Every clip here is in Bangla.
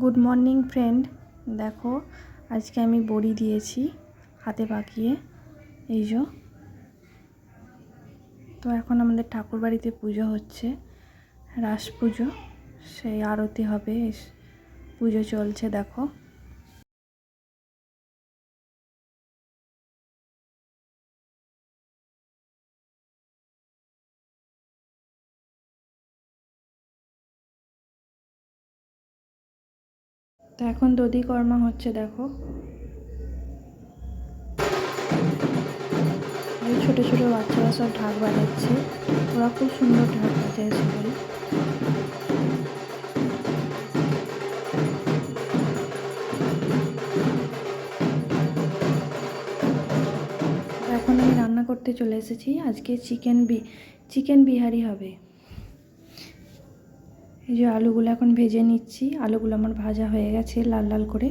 গুড মর্নিং ফ্রেন্ড দেখো, আজকে আমি বড়ি দিয়েছি হাতে পাকিয়ে। এই যো। তো এখন আমাদের ঠাকুর বাড়িতে পুজো হচ্ছে, রাস পুজো। সেই আরতি হবে পুজো চলছে, দেখো। তো এখন দধি কর্মা হচ্ছে, দেখো। এই ছোটো ছোটো বাচ্চারা সব ঢাক বাজাচ্ছে। ওরা খুব সুন্দর ঢাক বাজায় সবাই। এখন আমি রান্না করতে চলে এসেছি। আজকে চিকেন বি, চিকেন বিহারি হবে। এই যে আলুগুলো এখন ভেজে নিচ্ছি। আলুগুলো আমার ভাজা হয়ে গেছে লাল লাল করে।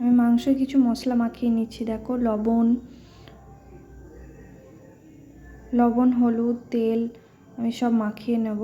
আমি মাংসে কিছু মশলা মাখিয়ে নিচ্ছি, দেখো, লবণ লবণ, হলুদ, তেল, আমি সব মাখিয়ে নেব।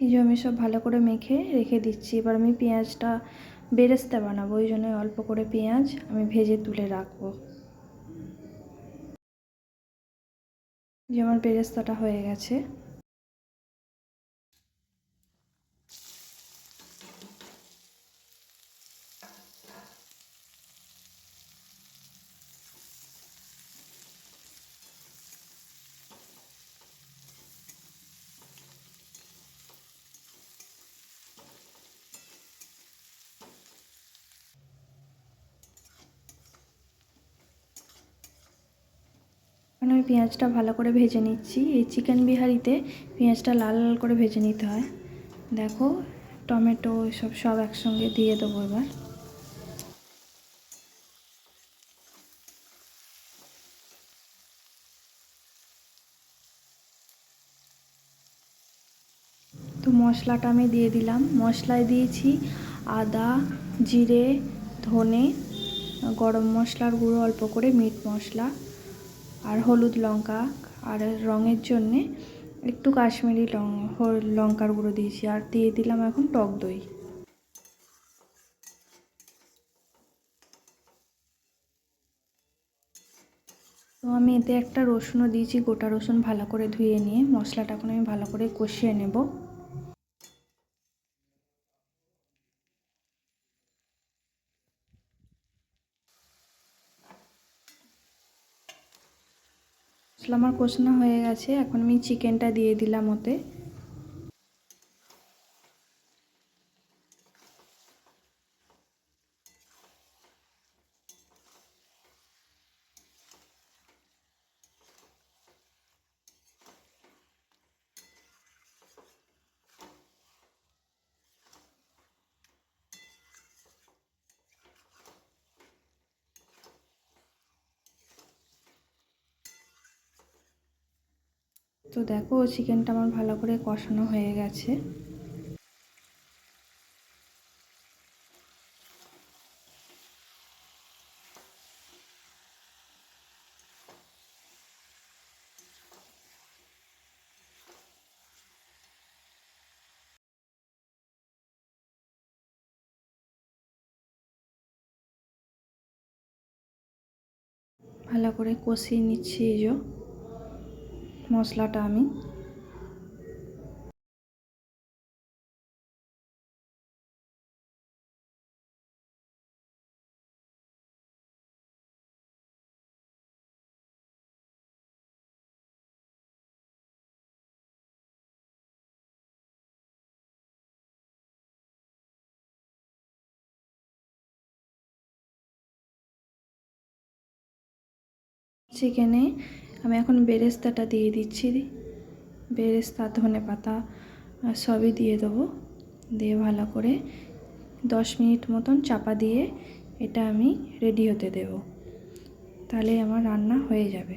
এই যে আমি সব ভালো করে মেখে রেখে দিচ্ছি। এবার আমি পেঁয়াজটা বেরেস্তা বানাবো, ওই জন্য অল্প করে পেঁয়াজ আমি ভেজে তুলে রাখব। যে আমার বেরেস্তাটা হয়ে গেছে। পেঁয়াজটা ভালো করে ভেজে নিচ্ছি। এই চিকেন বিহারিতে পেঁয়াজটা লাল লাল করে ভেজে নিতে হয়। দেখো, টমেটো সব সব একসঙ্গে দিয়ে দেবো এবার। তো মশলাটা আমি দিয়ে দিলাম। মশলায় দিয়েছি আদা, জিরে, ধনে, গরম মশলার গুঁড়ো অল্প করে মিট মশলা। আর হলুদ লঙ্কা, আর রঙের জন্যে একটু কাশ্মীরি লং লঙ্কার গুঁড়ো দিয়েছি, আর দিয়ে দিলাম এখন টক দই। তো আমি এতে একটা রসুনও দিয়েছি, গোটা রসুন ভালো করে ধুয়ে নিয়ে, মশলাটা এখন আমি ভালো করে কষিয়ে নেব। মশলা আমার কষানো হয়ে গেছে এখন আমি চিকেনটা দিয়ে দিলাম ওতে। তো দেখো চিকেনটা আমার ভালো করে কষানো হয়ে গেছে। ভালো করে কষিয়ে নিচ্ছি এই মশলাটা আমি চিকেনে আমি এখন বেরেস্তাটা দিয়ে দিচ্ছি বেরেস্তা, ধনে পাতা সবই দিয়ে দেবো। দিয়ে ভালো করে দশ মিনিট মতন চাপা দিয়ে এটা আমি রেডি হতে দেব। তাহলে আমার রান্না হয়ে যাবে।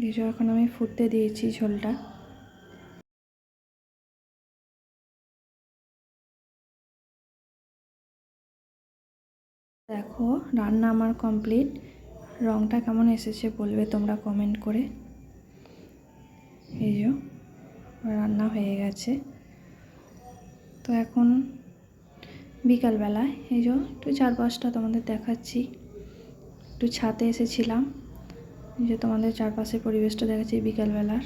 দিয়ে এখন আমি ফুটতে দিয়েছি ঝোলটা দেখো, রান্না আমার কমপ্লিট রঙটা কেমন এসেছে বলবে তোমরা কমেন্ট করে। এই যে, রান্না হয়ে গেছে। তো এখন বিকালবেলায় এই যে, একটু চারপাশটা তোমাদের দেখাচ্ছি। একটু ছাতে এসেছিলাম। এই যে তোমাদের চারপাশের পরিবেশটা দেখাচ্ছি বিকালবেলার।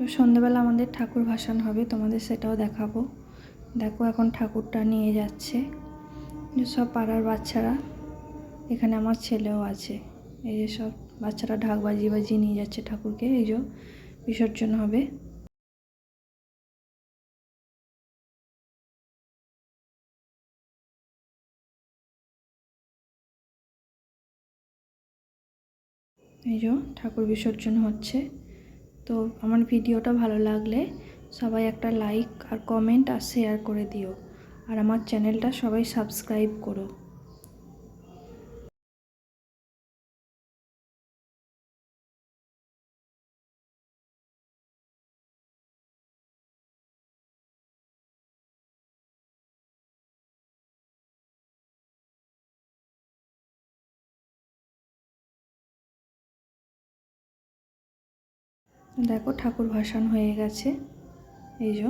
তো সন্ধেবেলা আমাদের ঠাকুর ভাসান হবে, তোমাদের সেটাও দেখাবো। দেখো এখন ঠাকুরটা নিয়ে যাচ্ছে। সব পাড়ার বাচ্চারা, এখানে আমার ছেলেও আছে। এই যে সব বাচ্চারা ঢাক বাজিয়ে বাজিয়ে নিয়ে যাচ্ছে ঠাকুরকে, এই যে বিসর্জন হবে। এই যে ঠাকুর বিসর্জন হচ্ছে। তো আমার ভিডিওটা ভালো লাগলে সবাই একটা লাইক আর কমেন্ট আর শেয়ার করে দিও। আর আমার চ্যানেলটা সবাই সাবস্ক্রাইব করো। দেখো ঠাকুর ভাসান হয়ে গেছে এই যে।